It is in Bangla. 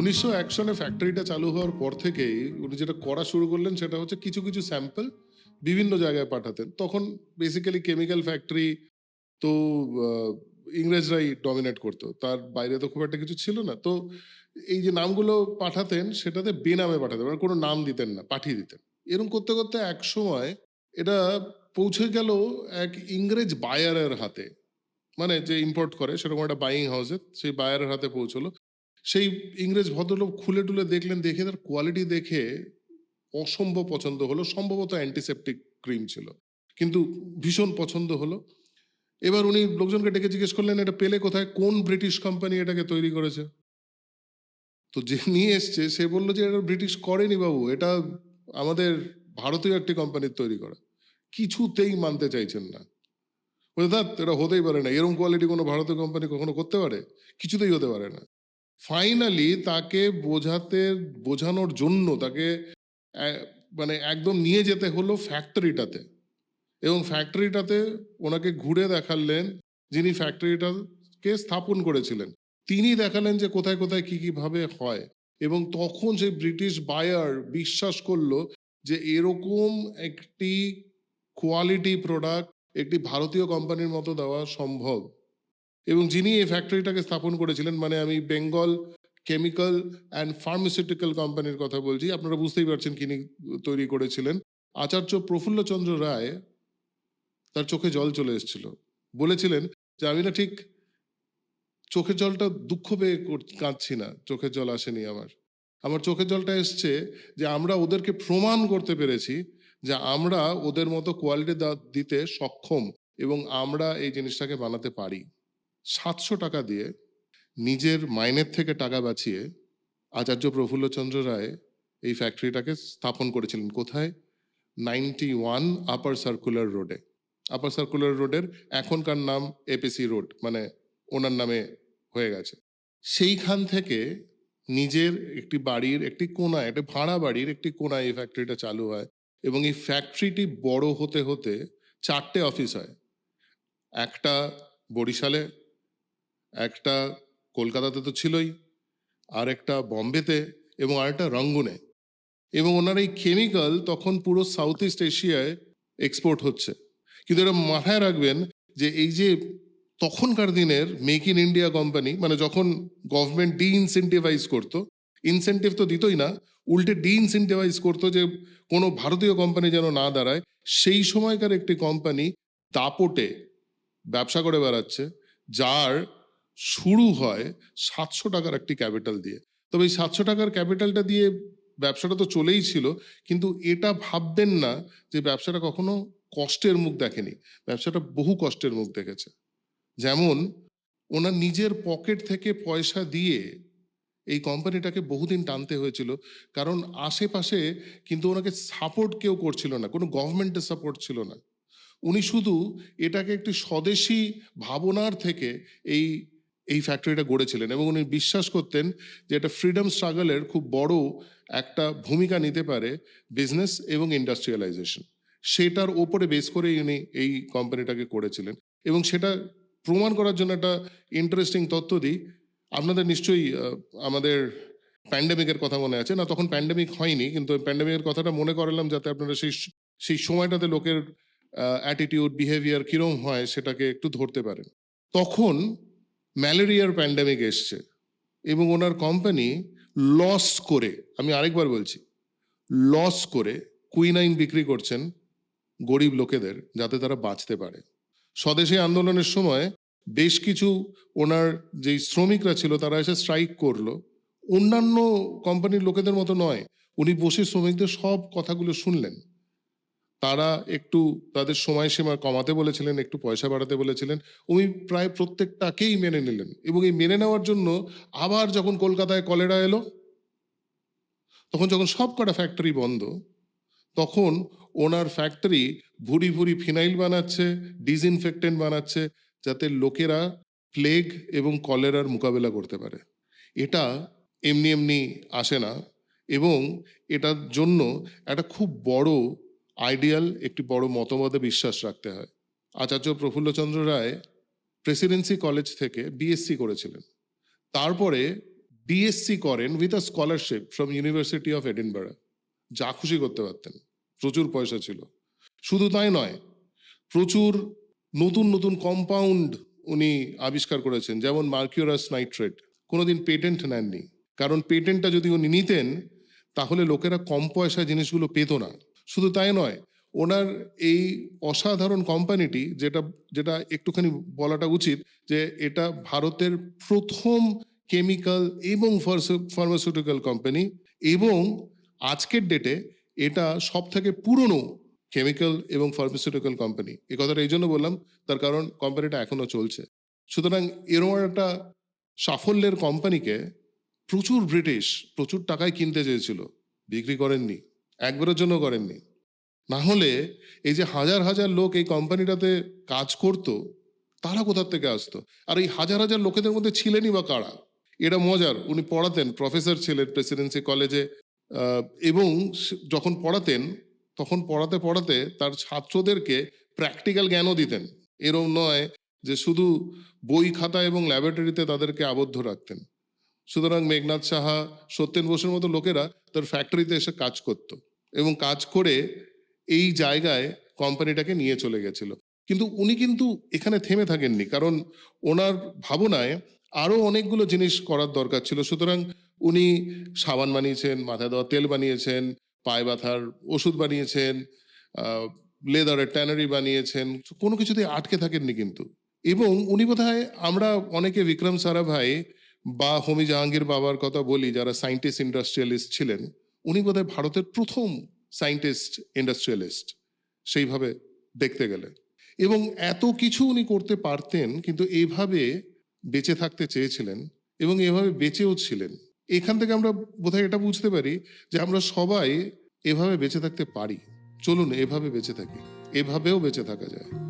উনিশশো এক সনে ফ্যাক্টরিটা চালু হওয়ার পর থেকেই উনি যেটা করা শুরু করলেন সেটা হচ্ছে কিছু কিছু স্যাম্পল বিভিন্ন জায়গায় পাঠাতেন। তখন বেসিক্যালি কেমিক্যাল ফ্যাক্টরি তো ইংরেজরাই ডমিনেট করতো। তার বাইরে তো খুব একটা কিছু ছিল না। তো এই যে নামগুলো পাঠাতেন, সেটাতে বেনামে পাঠাতেন মানে কোনো নাম দিতেন না, পাঠিয়ে দিতেন। এরকম করতে করতে এক সময় এটা পৌঁছে গেল এক ইংরেজ বায়ারের হাতে। মানে যে ইম্পোর্ট করে, সেরকম একটা বাইং হাউসে সেই বায়ারের হাতে পৌঁছলো। সেই ইংরেজ ভদ্রলোক খুলে টুলে দেখলেন, দেখে তার কোয়ালিটি দেখে অসম্ভব পছন্দ হলো। সম্ভবত অ্যান্টিসেপটিক ক্রিম ছিল। কিন্তু ভীষণ পছন্দ হলো। এবার উনি লোকজনকে ডেকে জিজ্ঞেস করলেন, এটা পেলে কোথায়? কোন ব্রিটিশ কোম্পানি এটাকে তৈরি করেছে? তো যে নিয়ে এসছে, সে বলল যে, এটা ব্রিটিশ করেনি বাবু, এটা আমাদের ভারতীয় একটি কোম্পানির তৈরি করা। কিছুতেই মানতে চাইছেন না। বলে এটা হতেই পারে না। এরকম কোয়ালিটি কোনো ভারতীয় কোম্পানি কখনো করতে পারে? কিছুতেই হতে পারে না। ফাইনালি তাকে বোঝাতে, বোঝানোর জন্য তাকে মানে একদম নিয়ে যেতে হলো ফ্যাক্টরিটাতে এবং ফ্যাক্টরিটাতে ওনাকে ঘুরে দেখালেন যিনি ফ্যাক্টরিটাকে স্থাপন করেছিলেন। তিনি দেখালেন যে কোথায় কোথায় কি কি ভাবে হয়। এবং তখন সেই ব্রিটিশ বায়ার বিশ্বাস করল যে এরকম একটি কোয়ালিটি প্রোডাক্ট একটি ভারতীয় কোম্পানির মতো দেওয়া সম্ভব। এবং যিনি এই ফ্যাক্টরিটাকে স্থাপন করেছিলেন মানে আমি বেঙ্গল কেমিক্যাল অ্যান্ড ফার্মাসিউটিক্যাল কোম্পানির কথা বলছি, আপনারা বুঝতেই পারছেন কিনি তৈরি করেছিলেন। আচার্য প্রফুল্লচন্দ্র রায় তার চোখে জল চলে এসেছিল। বলেছিলেন যে, আমি না ঠিক চোখের জলটা দুঃখ পেয়ে কাঁদছি না, চোখের জল আসেনি আমার। আমার চোখের জলটা এসছে যে, আমরা ওদেরকে প্রমাণ করতে পেরেছি যে, আমরা ওদের মতো কোয়ালিটি দিতে সক্ষম এবং আমরা এই জিনিসটাকে বানাতে পারি। সাতশো টাকা দিয়ে নিজের মাইনের থেকে টাকা বাঁচিয়ে আচার্য প্রফুল্লচন্দ্র রায় এই ফ্যাক্টরিটাকে স্থাপন করেছিলেন। কোথায়? নাইনটি ওয়ান আপার সার্কুলার রোডে আপার সার্কুলার রোডের এখনকার নাম এপিসি রোড মানে ওনার নামে হয়ে গেছে। সেইখান থেকে নিজের একটি বাড়ির একটি কোনায়, একটা ভাড়া বাড়ির একটি কোনায় এই ফ্যাক্টরিটা চালু হয় এবং এই ফ্যাক্টরিটি বড় হতে হতে চারটে অফিস হয়। একটা বরিশালে একটা কলকাতাতে তো ছিলই, আর একটা বম্বেতে এবং আরেকটা রঙ্গুনে। এবং ওনার এই কেমিক্যাল তখন পুরো সাউথ ইস্ট এশিয়ায় এক্সপোর্ট হচ্ছে। কিন্তু এটা মাথায় রাখবেন যে এই যে তখনকার দিনের মেক ইন ইন্ডিয়া কোম্পানি মানে যখন গভর্নমেন্ট ডি ইনসেন্টিভাইজ করতো ইনসেন্টিভ তো দিতই না, উল্টে ডি ইনসেন্টিভাইজ করতো যে কোনো ভারতীয় কোম্পানি যেন না দাঁড়ায়, সেই সময়কার একটি কোম্পানি দাপটে ব্যবসা করে বেড়াচ্ছে, যার শুরু হয় সাতশো টাকার একটি ক্যাপিটাল দিয়ে। তবে এই সাতশো টাকার ক্যাপিটালটা দিয়ে ব্যবসাটা তো চলেই ছিল, কিন্তু এটা ভাববেন না যে ব্যবসাটা কখনো কষ্টের মুখ দেখেনি। ব্যবসাটা বহু কষ্টের মুখ দেখেছে। যেমন ওনার নিজের পকেট থেকে পয়সা দিয়ে এই কোম্পানিটাকে বহুদিন টানতে হয়েছিল, কারণ আশেপাশে কিন্তু ওনাকে সাপোর্ট কেউ করছিল না, কোনো গভর্নমেন্টের সাপোর্ট ছিল না। উনি শুধু এটাকে একটি স্বদেশী ভাবনার থেকে এই এই ফ্যাক্টরিটা গড়েছিলেন এবং উনি বিশ্বাস করতেন যে এটা ফ্রিডম স্ট্রাগলের খুব বড় একটা ভূমিকা নিতে পারে বিজনেস এবং ইন্ডাস্ট্রিয়ালাইজেশন সেটার ওপরে বেস করেই উনি এই কোম্পানিটাকে করেছিলেন এবং সেটা প্রমাণ করার জন্য একটা ইন্টারেস্টিং তথ্য দিই। আপনাদের নিশ্চয়ই আমাদের প্যান্ডেমিকের কথা মনে আছে। না, তখন প্যান্ডেমিক হয়নি, কিন্তু প্যান্ডেমিকের কথাটা মনে করালাম যাতে আপনারা সেই সেই সময়টাতে লোকের অ্যাটিটিউড বিহেভিয়ার কিরম হয় সেটাকে একটু ধরতে পারেন। তখন ম্যালেরিয়ার প্যান্ডেমিক এসছে এবং ওনার কোম্পানি লস করে, আমি আরেকবার বলছি লস করে কুইনাইন বিক্রি করছেন গরিব লোকেদের যাতে তারা বাঁচতে পারে। স্বদেশী আন্দোলনের সময় বেশ কিছু ওনার যেই শ্রমিকরা ছিল তারা এসে স্ট্রাইক করল। অন্যান্য কোম্পানির লোকেদের মতো নয়, উনি বসে শ্রমিকদের সব কথাগুলো শুনলেন। তারা একটু তাদের সময়সীমা কমাতে বলেছিলেন, একটু পয়সা বাড়াতে বলেছিলেন। উনি প্রায় প্রত্যেকটাকেই মেনে নিলেন এবং এই মেনে নেওয়ার জন্য আবার যখন কলকাতায় কলেরা এলো, তখন যখন সব কটা ফ্যাক্টরি বন্ধ, তখন ওনার ফ্যাক্টরি ভুরি ভুরি ফিনাইল বানাচ্ছে ডিসইনফেক্টেন্ট বানাচ্ছে, যাতে লোকেরা প্লেগ এবং কলেরার মোকাবেলা করতে পারে। এটা এমনি এমনি আসে না এবং এটার জন্য একটা খুব বড় আইডিয়াল একটি বড় মতবাদে বিশ্বাস রাখতে হয়। আচার্য প্রফুল্লচন্দ্র রায় প্রেসিডেন্সি কলেজ থেকে বিএসসি করেছিলেন। তারপরে ডিএসসি করেন with a scholarship from university of Edinburgh যা খুশি করতে পারতেন। প্রচুর পয়সা ছিল। শুধু তাই নয়, প্রচুর নতুন নতুন কম্পাউন্ড উনি আবিষ্কার করেছেন, যেমন মার্কিউরাস নাইট্রেট কোনোদিন পেটেন্ট নেননি। কারণ পেটেন্টটা যদি উনি নিতেন, তাহলে লোকেরা কম পয়সায় জিনিসগুলো পেত না। শুধু তাই নয়, ওনার এই অসাধারণ কোম্পানিটি যেটা যেটা একটুখানি বলাটা উচিত যে এটা ভারতের প্রথম কেমিক্যাল এবং ফার্মাসিউটিক্যাল কোম্পানি এবং আজকের ডেটে এটা সব থেকে পুরনো কেমিক্যাল এবং ফার্মাসিউটিক্যাল কোম্পানি এই কথাটা এই জন্য বললাম, তার কারণ কোম্পানিটা এখনও চলছে। সুতরাং এরকম একটা সাফল্যের কোম্পানিকে প্রচুর ব্রিটিশ প্রচুর টাকায় কিনতে চেয়েছিল, বিক্রি করেননি। একবারের জন্য করেননি। না হলে এই যে হাজার হাজার লোক এই কোম্পানিটাতে কাজ করত, তারা কোথার থেকে আসতো? আর এই হাজার হাজার লোকেদের মধ্যে ছিলেনই বা কারা? এটা মজার, উনি পড়াতেন প্রফেসর ছিলেন প্রেসিডেন্সি কলেজে এবং যখন পড়াতেন, তখন পড়াতে পড়াতে তার ছাত্রদেরকে প্র্যাকটিক্যাল জ্ঞানও দিতেন। এরম নয় যে শুধু বই খাতা এবং ল্যাবরেটরিতে তাদেরকে আবদ্ধ রাখতেন। সুতরাং মেঘনাথ সাহা, সত্যেন বসুর মতো লোকেরা তার ফ্যাক্টরিতে এসে কাজ করত। এবং কাজ করে এই জায়গায় কোম্পানিটাকে নিয়ে চলে গেছিল। কিন্তু উনি কিন্তু এখানে থেমে থাকেননি, কারণ ওনার ভাবনায় আরও অনেকগুলো জিনিস করার দরকার ছিল। সুতরাং উনি সাবান বানিয়েছেন মাথায় দেওয়া তেল বানিয়েছেন, পায়ে ব্যথার ওষুধ বানিয়েছেন লেদারের ট্যানারি বানিয়েছেন, কোনো কিছুতে আটকে থাকেননি কিন্তু। এবং উনি বোধহয় আমরা অনেকে বিক্রম সারাভাই বা হোমি জাহাঙ্গীর বাবার কথা বলি, যারা সায়েন্টিস্ট ইন্ডাস্ট্রিয়ালিস্ট ছিলেন উনি বোধহয় ভারতের প্রথম সায়েন্টিস্ট ইন্ডাস্ট্রিয়ালিস্ট সেইভাবে দেখতে গেলে। এবং এত কিছু উনি করতে পারতেন, কিন্তু এইভাবে বেঁচে থাকতে চেয়েছিলেন এবং এভাবে বেঁচেও ছিলেন। এখান থেকে আমরা বোধহয় এটা বুঝতে পারি যে আমরা সবাই এভাবে বেঁচে থাকতে পারি। চলুন এভাবে বেঁচে থাকি, এভাবেও বেঁচে থাকা যায়।